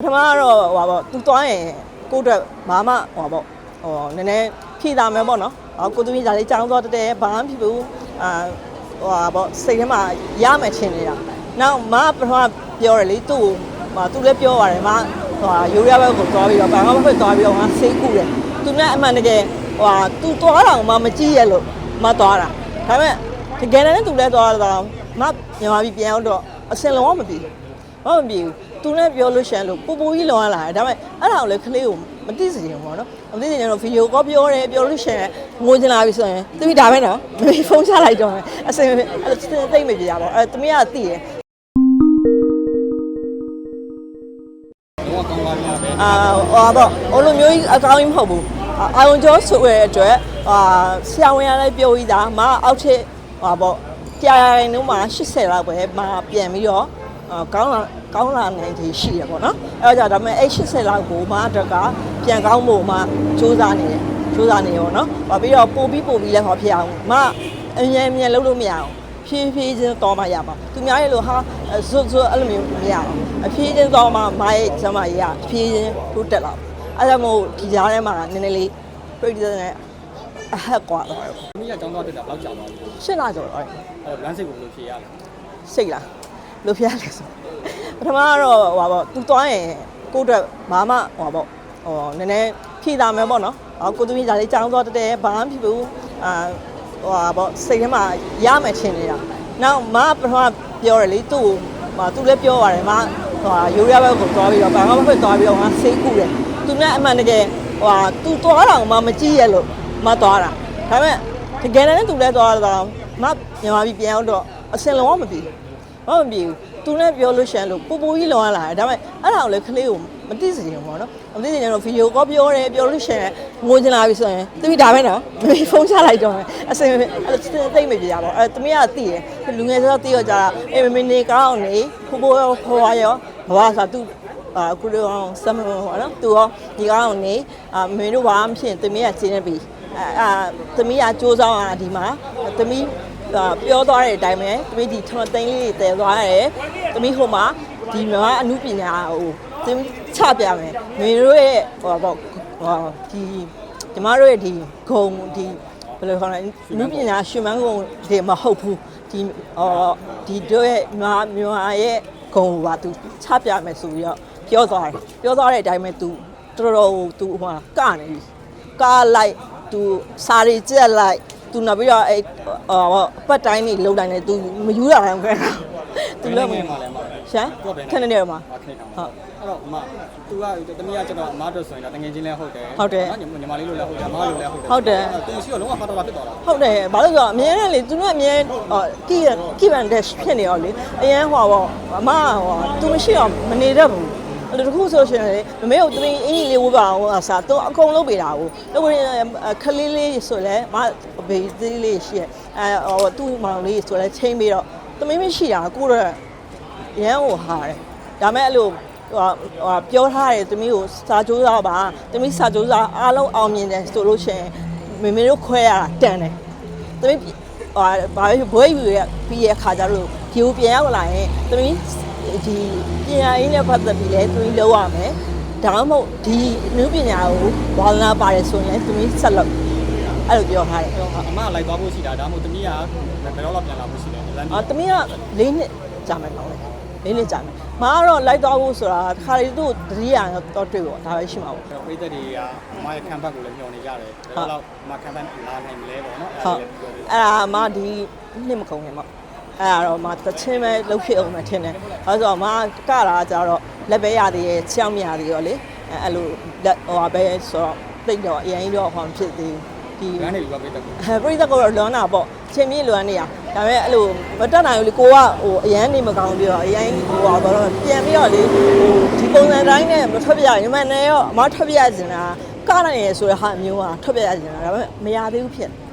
ပထမကတော့ဟိုပါပေါ့သူသွားရင်ကိုယ့်အတွက်ဘာမှဟိုပါပေါ့ဟိုနည်းနည်းဖြေတာမယ်ပေါ့နော်ဟောကိုသူကြီးဒါလေးကြောင်းသွားတက်တယ်ဘာမှမဖြစ်ဘူးအာဟိုပါပေါ့စိတ်ထဲမှာရမယ်ထင်နေတာနောက်မပထမပြောတယ်လေသူ့ကိုသူလည်းပြောပါတယ်မဟိုယူရီးယားဘက်ကိုသွားပြီးတော့ဘာမှမဖြစ်သွားပြီးတော့ငါစိတ်ကူတယ်သူနဲ့အမှန်တကယ်ဟိုဟာသူသွားတာမှမကြည့်ရလို့မသွားတာဒါပေမဲ့တကယ်တမ်းသူလည်းသွားတာမမြန်မာပြည်ပြန်တော့အစင်လုံးဝမပြီးဘူး ဘာမှမပြေဘူးသူနဲ့ပြောလို့ရှရင်လို့ပူပူကြီးလောရလာတယ်ဒါပေမဲ့အဲ့ဒါကိုလည်းကလေးကိုမသိစေချင်ဘူးပေါ့နော်မသိစေချင်တော့ဗီဒီယိုကောပြောတယ်ပြောလို့ရှရင်ငိုချင်လာပြီဆိုရင်သူဒါပဲနော်မမေဖုန်းချလိုက်တော့မယ်အစင်အဲ့သိမ့်မပြေရပါဘူးအဲ့သမီးကသိတယ်တော့ကောင်းပါပြီပဲအာဟောပေါ့ဟိုလိုမျိုးကြီးအကောင်းကြီးမဟုတ်ဘူးအာအာယုံကျော်ဆိုရတဲ့အတွက်အာဆရာဝန်ရလည်းပြောပြီးသားမအောက်ထစ်ဟောပေါ့ကြာရင်တော့မှ80လောက်ပဲမပြန်ပြီးတော့အာ ကောင်းလာကောင်းလာနိုင်သေးရှိရပေါ့နော်အဲဒါကြောင့်ဒါပေမဲ့အဲ့80လောက်ကိုမအတက်ကပြန်ကောင်းဖို့မစူးစမ်းနေတယ်စူးစမ်းနေရပေါ့နော်ဟောပြီးတော့ပို့ပြီးပို့ပြီးလည်းဟောဖြစ်အောင်မအမြဲအမြဲလုပ်လို့မရအောင်ဖြည်းဖြည်းချင်းတော့မှရပါသူများရဲ့လို့ဟာဇွတ်ဇွတ်အဲ့လိုမျိုးမရအောင်အဖြည်းချင်းတော့မှမရဲ့ဇမရဖြည်းချင်းထိုးတက်လာအဲ့ဒါမို့ဒီကြားထဲမှာနည်းနည်းလေးပြိတ္တနဲ့အဟက်ကွာတော့။မိကကျောင်းသွားတက်တာဘယ်လောက်ကြာသွားလဲရှင်းလာကြတော့။အဲ့လမ်းစိတ်ကိုဘယ်လိုဖြေရလဲစိတ်လား လို့ဖျားလဲဆိုပထမကတော့ဟိုပါပေါ့သူသွားရင်ကိုယ့်အတွက်ဘာမှဟိုပါပေါ့ဟိုနည်းနည်းဖြေတာမယ်ပေါ့နော်ဟောကိုသူကြီးဒါလေးကြောင်းသွားတက်တယ်ဘာမှမဖြစ်ဘူးအာဟိုပါပေါ့စိတ်ထဲမှာရမယ်ထင်နေတာနောက်မပထမပြောတယ်လေသူ့ကိုသူလည်းပြောပါတယ်မဟိုယူရီးယားဘက်ကိုသွားပြီးတော့ဘာမှမဖြစ်သွားပြီးတော့ငါစိတ်ကူတယ်သူနဲ့အမှန်တကယ်ဟိုသူသွားတာမှမကြည့်ရလို့မသွားတာဒါပေမဲ့တကယ်တမ်းသူလည်းသွားတာမမြန်မာပြည်ပြန်တော့အစင်လုံးဝမပြေဘူး ဘာမှမပြေဘူးသူနဲ့ပြောလို့ရှရင်လို့ပူပူကြီးလောရလာတယ်ဒါပေမဲ့အဲ့ဒါကိုလည်းကလေးကိုမသိစေချင်ဘူးပေါ့နော်မသိစေချင်တော့ဗီဒီယိုကောပြောတယ်ပြောလို့ရှရင်ငိုချင်လာပြီဆိုရင်သူဒါပဲနော်မမေဖုန်းချလိုက်တော့မယ်အစင်အဲ့သိမ့်မပြေရပါဘူးအဲ့သမီးကသိတယ်လူငယ်ဆိုတော့သိတော့ကြတာအေးမမေနေကောင်းနေဖူပူရောဖွာရောဘာသာသူအခုတော့စမ်းမပေါ့နော်သူရောဒီကောင်းနေအမေတို့ဘာမှမဖြစ်သမီးကကျင်းနေပြီအဲအာသမီးကစူးစမ်းอ่ะဒီမှာသမီးအာ ပြောသွားတဲ့အတိုင်းပဲသမီးဒီထမသိန်းလေးတွေတည်သွားတယ်သမီးဟိုမှာဒီမြန်မာအမှုပညာဟိုသမီးချပြမယ်မေတို့ရဲ့ဟိုပေါ့ဟိုဒီကျမတို့ရဲ့ဒီဂုံဒီဘယ်လိုခေါ်လဲအမှုပညာရှင်မန်းဂုံဒီမဟုတ်ဘူးဒီဟောဒီတို့ရဲ့မြန်မာမြန်မာရဲ့ဂုံပါသူချပြမယ်ဆိုပြီးတော့ပြောသွားတယ်ပြောသွားတဲ့အတိုင်းပဲသူတော်တော်သူဟိုကနေပြီကားလိုက်သူစာရီကြက်လိုက် သူနောက်ပြီးတော့အဲအပတ်တိုင်းနေလုံတိုင်းနေသူမယူတာတော့ခဲတာသူလည်းမင်းမှာလည်းမှာရှာခဏနေရမှာဟုတ်အဲ့တော့အမ तू ကတမီးကကျွန်တော်အမအတွက်ဆိုရင်ဒါတငယ်ချင်းလည်းဟုတ်တယ်ဟုတ်တယ်ညီမလေးလို့လည်းဟုတ်တယ်အမလို့လည်းဟုတ်တယ်ဟုတ်တယ်သူရှိတော့လုံးဝဖတ်တော်တာဖြစ်သွားတာဟုတ်တယ်ဘာလို့ဆိုတော့အမြဲတမ်းလေသူကအမြဲကီကီဗန်ဒက်ဖြစ်နေရောလေအရန်ဟောပေါ့အမဟော तू မရှိတော့မနေတတ်ဘူး အဲ့လိုတခုဆိုရှင်လေမမေကိုသမီးအင်းကြီးလေးဝတ်ပါအောင်အစားတော့အကုန်လုပ်ပေးတာကိုလုပ်ပေးခလေးလေးဆိုလဲမဘေးသေးလေးရှိရဲ့အဲဟောသူ့မောင်လေးဆိုလဲချိန်ပြီးတော့သမီးမရှိတာကိုတော့ရမ်းကိုဟာတယ်ဒါမဲ့အဲ့လိုဟိုဟာပြောထားတယ်သမီးကိုစာကြိုးစားပါသမီးစာကြိုးစားအားလုံးအောင်မြင်တယ်ဆိုလို့ရှိရင်မေမေတို့ခွဲရတာတန်တယ်သမီးဟာဘာပဲဘွဲယူရပြီးရခါကြလို့ဒီကိုပြန်ရောက်လာရင်သမီး ဒီပညာရေးနဲ့ပတ်သက်ပြီးလဲသမီးလုပ်ရမယ်ဒါမှမဟုတ်ဒီနုပညာကိုဝါသနာပါတယ်ဆိုရင်သမီးဆက်လုပ်အဲ့လိုပြောထားတယ်။အဲ့တော့အမလိုက်သွားဖို့ရှိတာဒါမှမဟုတ်တမီးကဘယ်တော့လောက်ပြန်လာဖို့ရှိလဲ။လမ်းအာတမီးက၄နှစ်ကြာမယ်ကောင်းတယ်၄နှစ်ကြာမယ်မကတော့လိုက်သွားဖို့ဆိုတာတစ်ခါလေသူ့တတိယတော့တွေ့ပေါ့ဒါပဲရှိမှာပေါ့ပရိသတ်တွေကအမရဲ့ခံဘက်ကိုလည်းညှော်နေကြတယ်။ဘယ်တော့မှခံဘက်လာနိုင်မလဲပေါ့နော်။ဟုတ်အဲ့ဒါမှဒီနှစ်မကုန်ခင်ပေါ့ အဲ့ဒါတော့မှတချင်းပဲလှုပ်ဖြစ်အောင်မထင်တယ်အဲဆိုတော့မှကလာကြတော့လက်ပဲရသေးရဲ့ချောင်းမရသေးရောလေအဲ့အဲ့လိုလက်ဟိုဟာပဲဆိုတော့သိတော့အရင်တော့ဟောမဖြစ်သေးဘူးဒီလမ်းနေပြီပါပရိသတ်ကိုအဲပရိသတ်ကတော့လွမ်းတာပေါ့ချင်းမြင့်လွမ်းနေရဒါပေမဲ့အဲ့လိုမတက်နိုင်ဘူးလေကိုကဟိုအရန်နေမကောင်းပြီးတော့အရင်ဟိုဟာဘာလို့ပြန်ပြီးတော့လေဟိုဒီပုံစံတိုင်းနဲ့မထွက်ပြရရင်မနဲ့ရောအမထွက်ပြရစင်တာကနိုင်ရဆိုတဲ့ဟာမျိုးကထွက်ပြရစင်တာဒါပေမဲ့မရသေးဘူးဖြစ်တယ်